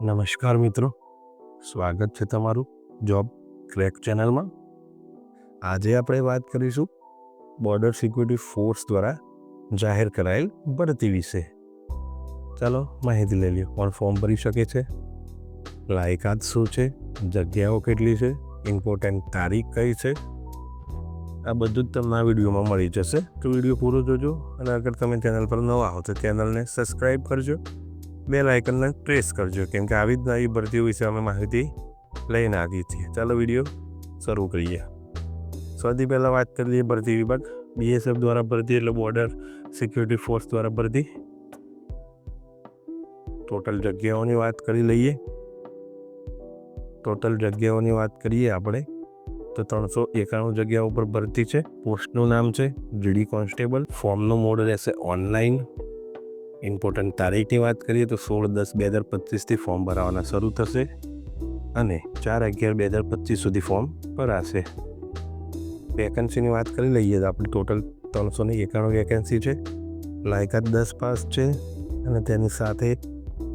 નમસ્કાર મિત્રો. સ્વાગત છે તમારું જોબ ક્રેક ચેનલમાં. આજે આપણે વાત કરીશું બોર્ડર સિક્યુરિટી ફોર્સ દ્વારા જાહેર કરાયેલ ભરતી વિશે. ચાલો માહિતી લઈ લ્યો કોણ ફોર્મ ભરી શકે છે? લાયકાત શું છે? જગ્યાઓ કેટલી છે? ઇમ્પોર્ટન્ટ તારીખ કઈ છે? આ બધું જ તમને આ વિડીયોમાં મળી જશે. તો વીડિયો પૂરો જોજો અને અગર તમે ચેનલ પર નવા હો તો ચેનલને સબસ્ક્રાઈબ કરજો. બે આઇકનને પ્રેસ કરજો, કેમ કે આવી જ નવી ભરતીઓ વિશે અમે માહિતી લઈને આવીએ છીએ. ચાલો વીડિયો શરૂ કરીએ. સૌથી પહેલાં વાત કરી લઈએ ભરતી વિભાગ. બીએસએફ દ્વારા ભરતી એટલે બોર્ડર સિક્યુરિટી ફોર્સ દ્વારા ભરતી. ટોટલ જગ્યાઓની વાત કરી લઈએ. ટોટલ જગ્યાઓની વાત કરીએ આપણે, તો ત્રણસો એકાણું જગ્યા ઉપર ભરતી છે. પોસ્ટનું નામ છે જીડી કોન્સ્ટેબલ ફોર્મનો મોડ રહેશે ઓનલાઈન ઇમ્પોર્ટન્ટ તારીખની વાત કરીએ તો સોળ દસ બે હજાર પચીસથી ફોર્મ ભરાવાના શરૂ થશે અને ચાર અગિયાર બે હજાર પચીસ સુધી ફોર્મ ભરાશે. વેકન્સીની વાત કરી લઈએ તો આપણે ટોટલ ત્રણસો ને એકાણું વેકેન્સી છે. લાયકાત દસ પાસ છે અને તેની સાથે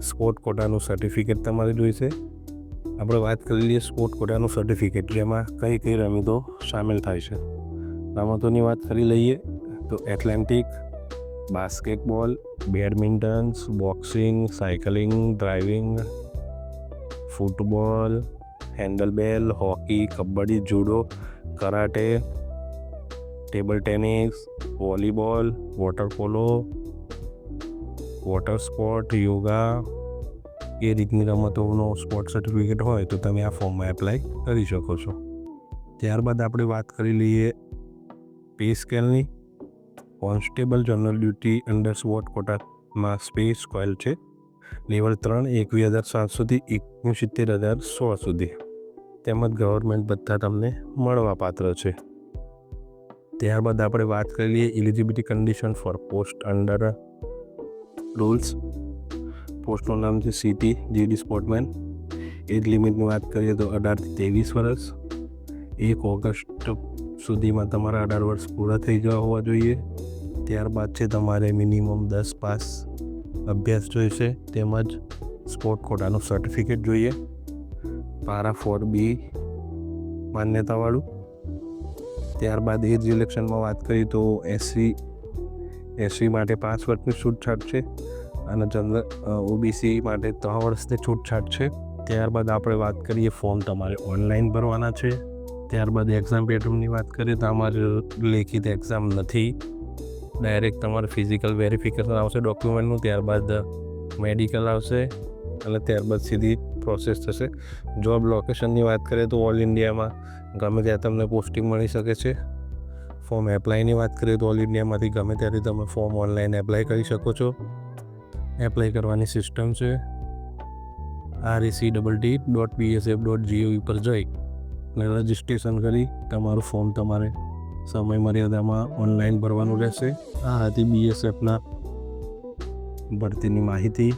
સ્પોર્ટ કોટાનું સર્ટિફિકેટ તમારે જોઈશે. આપણે વાત કરી લઈએ સ્પોર્ટ કોટાનું સર્ટિફિકેટ જેમાં કઈ કઈ રમતો સામેલ થાય છે. રમતોની વાત કરી લઈએ તો athletic basketball badminton boxing cycling driving football handball hockey kabaddi judo karate table tennis volleyball water polo water sport yoga એ રીતની રમતોનો સ્પોર્ટ સર્ટિફિકેટ હોય તો તમે આ ફોર્મમાં એપ્લાય કરી શકો છો. ત્યારબાદ આપણે વાત કરી લઈએ પે સ્કેલની કોન્સ્ટેબલ જનરલ ડ્યુટી અંડર સ્વોટ કોટામાં સ્પેસ કોઈલ છે. લેવલ ત્રણ, એકવીસ હજાર સાતસોથી એકોણસિત્તેર હજાર સોળ સુધી. તેમજ ગવર્મેન્ટ બધા તમને મળવા પાત્ર છે. ત્યારબાદ આપણે વાત કરી લઈએ eligibility condition for post under rules. પોસ્ટનું નામ છે સિટી જીડી સ્પોર્ટમેન. એજ લિમિટની વાત કરીએ તો અઢારથી ત્રેવીસ વર્ષ. એક ઓગસ્ટ સુધીમાં તમારા અઢાર વર્ષ પૂરા થઈ ગયા હોવા જોઈએ. ત્યારબાદ છે તમારે મિનિમમ દસ પાસ અભ્યાસ જોઈશે, તેમજ સ્પોર્ટ કોટાનું સર્ટિફિકેટ જોઈએ. પારા ફોર બી માન્યતાવાળું. ત્યારબાદ એજ રિલેક્શનમાં વાત કરીએ તો એસસી એસસી માટે પાંચ વર્ષની છૂટછાટ છે અને જનરલ ઓબીસી માટે ત્રણ વર્ષની છૂટછાટ છે. ત્યારબાદ આપણે વાત કરીએ ફોર્મ તમારે ઓનલાઈન ભરવાના છે. ત્યારબાદ એક્ઝામ પેટર્નની વાત કરીએ તો અમારે લેખિત એક્ઝામ નથી. ડાયરેક્ટ તમારે ફિઝિકલ વેરિફિકેશન આવશે ડોક્યુમેન્ટનું ત્યારબાદ મેડિકલ આવશે, અને ત્યારબાદ સીધી પ્રોસેસ થશે. જોબ લોકેશનની વાત કરીએ તો ઓલ ઇન્ડિયામાં ગમે ત્યાં તમને પોસ્ટિંગ મળી શકે છે. ફોર્મ એપ્લાયની વાત કરીએ તો ઓલ ઇન્ડિયામાંથી ગમે ત્યારે તમે ફોર્મ ઓનલાઈન એપ્લાય કરી શકો છો. એપ્લાય કરવાની સિસ્ટમ છે R E C double T dot BSF dot G O V પર જઈ અને રજિસ્ટ્રેશન કરી તમારું ફોર્મ તમારે સમય મર્યાદામાં ઓનલાઈન ભરવાનું રહેશે. આ હતી બીએસએફના ભરતીની માહિતી.